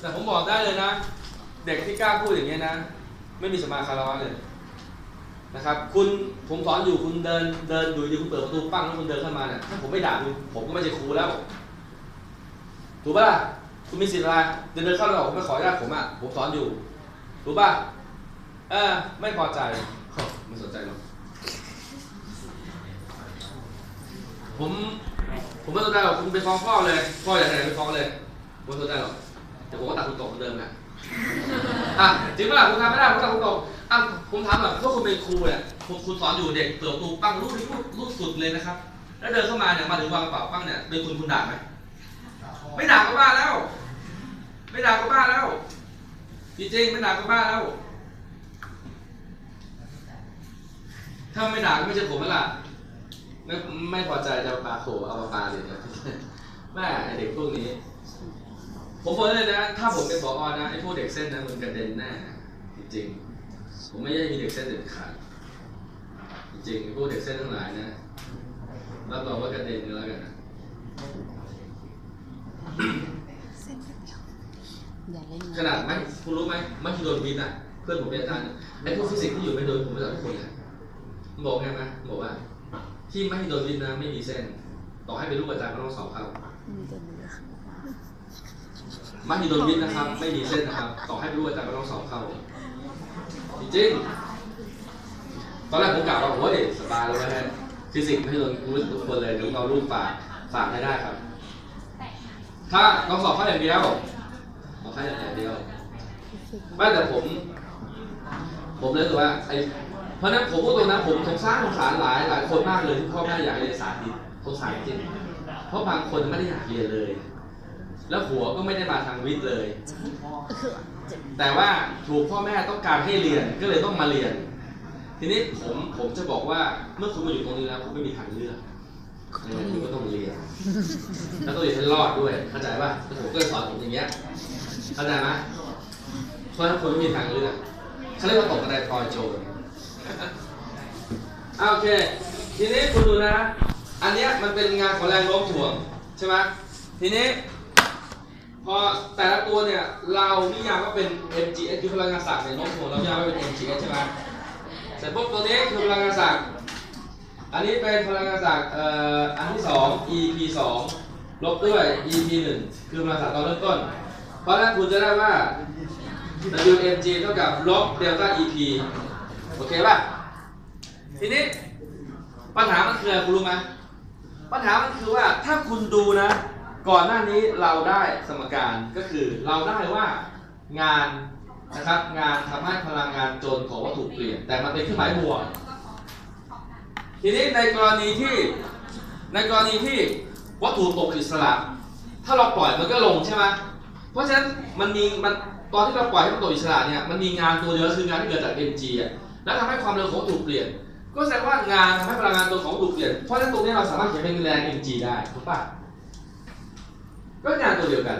แต่ผมบอกได้เลยนะ เด็กที่กล้าพูดอย่างนี้นะ ไม่มีสมาคารวะเลยนะครับ คุณผมสอนอยู่คุณเดินเดินอยู่ดีคุณเปิดประตูปั้งแล้วคุณเดินเข้ามาเนี่ยถ้าผมไม่ด่าคุณผมก็ไม่ใช่ครูแล้ว ถูกป่ะล่ะคุณมีสิทธิ์อะไรเดินเดินเข้าแล้วผมไม่ขออนุญาตผมอะผมสอนอยู่ ถูกป่ะเออไม่พอใจไม่สนใจหรอกผมผมไม่สนใจหรอกคุณไปฟ้องพ่อเลยพ่ออยากไหนไปฟ้องเลยไม่สนใจหรอก แต่ผมก็ตัดคุณตกเหมือนเดิมแหละอะจริงป่ะล่ะคุณทำไม่ได้ผมตัดคุณตกอะผมถามแบบถ้าคุณเป็นครูเนี่ยคุณคุณสอนอยู่เด็กเปิดประตูปั้งรูดรูดรูดสุดเลยนะครับ แล้วเดินเข้ามาเนี่ยมาถึงวางกระเป๋าปั้งเนี่ยเป็นคุณคุณด่าไหมไม่ด่าก็บ้าแล้ว ไม่ด่าก็บ้าแล้วจริงๆไม่ด่าก็บ้าแล้ว ถ้าไม่ด่าก็ไม่ใช่ผมแล้วล่ะไม่ไม่พอใจจะปาโขเอาปาเลยนะแม่ไอ้เด็กพวกนี้ ผมบอกเลยนะ ถ้าผมเป็นผอนะไอ้พวกเด็กเส้นนะมันกระเด็นแน่จริงๆผมไม่ได้มีเด็กเส้นเด็ดขาดจริงๆไอ้พวกเด็กเส้นทั้งหลายนะรับรองว่ากระเด็นกันแล้วกันนะอย่าเล่นขนาดไม่คุณรู้ไหมไม่ที่โดนวินอะเพื่อนผมเป็นอาจารย์ไอ้พวกฟิสิกส์ที่อยู่ไม่โดนผมไม่สอนทุกคนเลยมันบอกไงไหมบอกว่า ที่ไม่ที่โดนวินนะไม่มีเส้น ต่อให้เป็นลูกอาจารย์ก็ต้องสอบเข้ามีตัวนี้ ไม่ที่โดนวินนะครับ ไม่มีเส้นนะครับ ต่อให้เป็นลูกอาจารย์ก็ต้องสอบเข้า จริงๆตอนแรกผมกล่าวว่าโอ้ยสบายเลยนะฮะฟิสิกส์ไม่โดนรู้ทุกคนเลยเดี๋ยวเอารูปฝากฝากให้ได้ครับ ถ้าต้องสอบข้าอย่างเดียวสอบข้าอย่างเดียวไม่แต่ผม ผมเลยรู้สึกว่าไอเพราะนั้นผมพูดตรงนะผมสงสารสงสารหลายหลายคนมากเลยที่พ่อแม่อยากเรียนสาธิตสงสารจริงเพราะบางคนไม่ได้อยากเรียนเลย แล้วหัวก็ไม่ได้มาทางวิทย์เลย แต่ว่าถูกพ่อแม่ต้องการให้เรียนก็เลยต้องมาเรียน ทีนี้ผมผมจะบอกว่าเมื่อคุณมาอยู่ตรงนี้แล้วคุณไม่มีทางเลือกยังไงคุณก็ต้องเรียน แล้วต้องเรียนให้รอดด้วย เข้าใจป่ะแล้วผมก็สอนผมอย่างเงี้ย เข้าใจไหมเพราะฉะนั้นคุณไม่มีทางเลือกเขาเรียกว่าตกกระไดพลอยโจรอะโอเค ทีนี้คุณดูนะ อันเนี้ยมันเป็นงานของแรงโน้มถ่วงใช่ไหมทีนี้ พอแต่ละตัวเนี่ยเรานิยามว่าเป็น mgs คือพลังงานศักดิ์เนี่ยโน้มถ่วงเรานิยามว่าเป็น mgs ใช่ไหมเสร็จปุ๊บตัวนี้คือพลังงานศักดิ์อันนี้เป็นพลังงานศักดิ์อ่ออันที่สอง ep สองลบด้วย ep หนึ่งคือพลังงานศักดิ์ตอนเริ่มต้น เพราะฉะนั้นคุณจะได้ว่า wmg เท่ากับลบเดลต้า ep โอเคป่ะ ทีนี้ปัญหามันคืออะไรคุณรู้ไหมปัญหามันคือว่าถ้าคุณดูนะ ก่อนหน้านี้เราได้สมการก็คือเราได้ว่างานนะครับงานทำให้พลังงานจนของวัตถุเปลี่ยน แต่มันเป็นเครื่องหมายบวกทีนี้ในกรณีที่ในกรณีที่วัตถุตกอิสระ ถ้าเราปล่อยมันก็ลงใช่ไหมเพราะฉะนั้นมันมีมันตอนที่เราปล่อยให้มันตกอิสระเนี่ยมันมีงานตัวเดียวคืองานที่เกิดจาก mg อะแล้วทำให้ความเร็วของวัตถุเปลี่ยน ก็แสดงว่างานทำให้พลังงานตัวของวัตถุเปลี่ยนเพราะฉะนั้นตรงนี้เราสามารถเขียนเป็นแรง mg ได้ถูกปะ ก็งานตัวเดียวกัน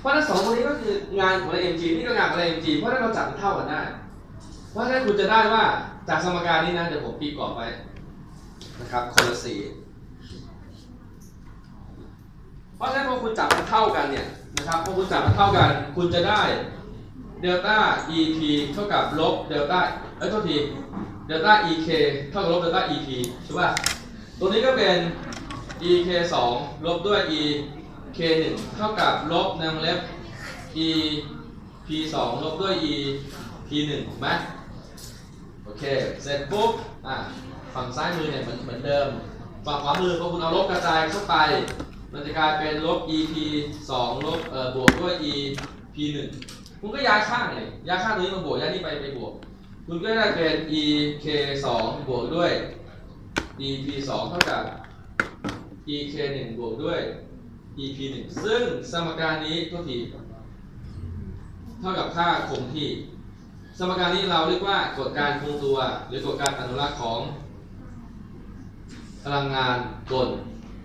เพราะฉะนั้นสองตัวนี้ก็คืองานของแรง mg นี่ก็งานของแรง mg เพราะฉะนั้นเราจับมันเท่ากันได้ เพราะฉะนั้นคุณจะได้ว่าจากสมการนี้นะเดี๋ยวผมปีกรอบไว้นะครับคนละสีเพราะฉะนั้นพอคุณจับมันเท่ากันเนี่ยนะครับพอคุณจับมันเท่ากัน คุณจะได้เดลต้า EP เท่ากับลบเดลต้าเอ้ยโทษทีเดลต้า EK เท่ากับลบเดลต้า EP ใช่ป่ะตัวนี้ก็เป็น EK 2ลบด้วย k1 เท่ากับลบนวงเล็บ EP 2ลบด้วย EP 1ถูกไหมโอเค เสร็จปุ๊บ อะ ฝั่งซ้ายมือเนี่ยเหมือนเหมือนเดิม ฝั่งขวามือพอคุณเอาลบกระจายเข้าไป มันจะกลายเป็นลบ EP 2ลบเอ่อบวกด้วย EP 1คุณก็ย้ายข้างเลยย้ายข้างตัวนี้มาบวกย้ายนี่ไปไปบวก คุณก็ได้เป็น EK 2บวกด้วย EP 2เท่ากับ EK 1บวกด้วย EP 1ซึ่งสมการนี้ก็ทีเท่ากับค่าคงที่ สมการนี้เราเรียกว่ากฎการคงตัว หรือกฎการอนุรักษ์ของพลังงานกล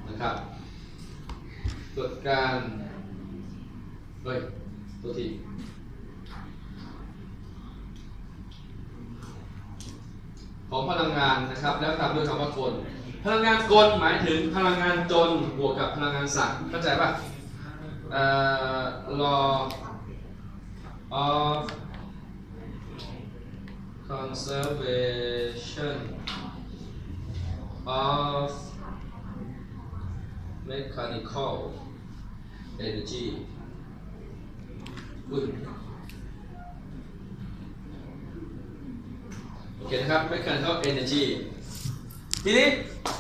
นะครับกฎการเฮ้ยตัวที ของพลังงานนะครับ แล้วตามด้วยคำว่ากลพลังงานกลหมายถึงพลังงานจนบวกกับพลังงานสักเข้าใจป่ะเอ่อรอ of conservation of mechanical energy อุ้ย โอเคนะครับ mechanical energy ทีนี้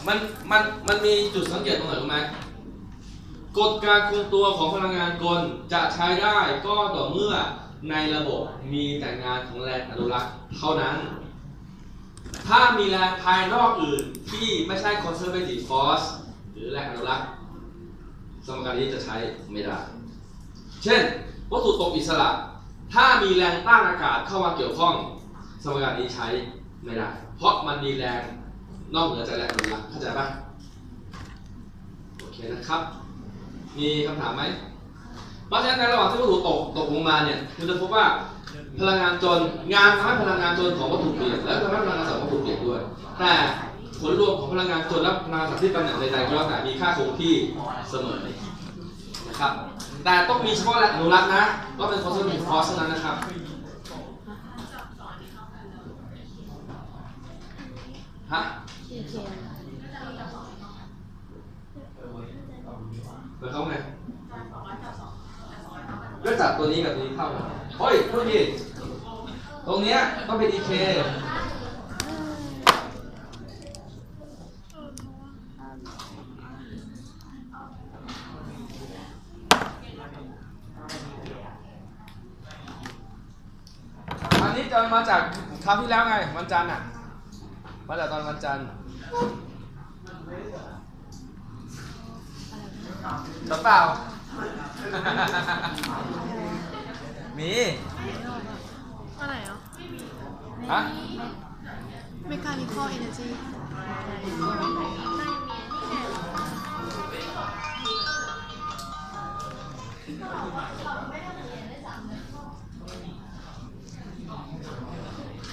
มันมันมันมีจุดสังเกตตรงไหนรู้ไหมกฎการคงตัวของพลังงานกลจะใช้ได้ก็ต่อเมื่อในระบบมีแต่งานของแรงอนุรักษ์เท่านั้น ถ้ามีแรงภายนอกอื่นที่ไม่ใช่ conservative force หรือแรงอนุรักษ์สมการนี้จะใช้ไม่ได้ เช่น วัตถุตกอิสระ ถ้ามีแรงต้านอากาศเข้ามาเกี่ยวข้อง สมการนี้ใช้ไม่ได้ เพราะมันมีแรงนอกเหนือจากแรงอนุรักษ์เข้าใจปะโอเคนะครับ มีคำถามไหมเพราะฉะนั้นในระหว่างที่วัตถุตกตกลงมาเนี่ยคุณจะพบว่าพลังงานจนงานทำให้พลังงานจนของวัตถุเปลี่ยนและทำให้พลังงานสำวัตถุเปลี่ยนด้วย แต่ผลรวมของพลังงานจนและพลังงานสัมที่ตำแหน่งใดๆก็แล้วแต่มีค่าคงที่เสมอนะครับ แต่ต้องมีเฉพาะแรงอนุรักษ์นะก็เป็น conservative force เท่านั้นนะครับ ฮะดีเจเปิดเข้าไงก็จับตัวนี้กับตัวนี้เท่ากันเฮ้ยพูดผิดตรงเนี้ยต้องเป็น EK อันนี้จะมาจากคราวที่แล้วไงวันจันทร์อะ มาจากตอนวันจันทร์จำเปล่า มีอะไรเหรอฮะ mechanical energy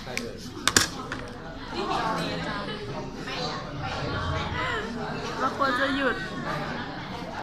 ใครเอ่ย เราควรจะหยุด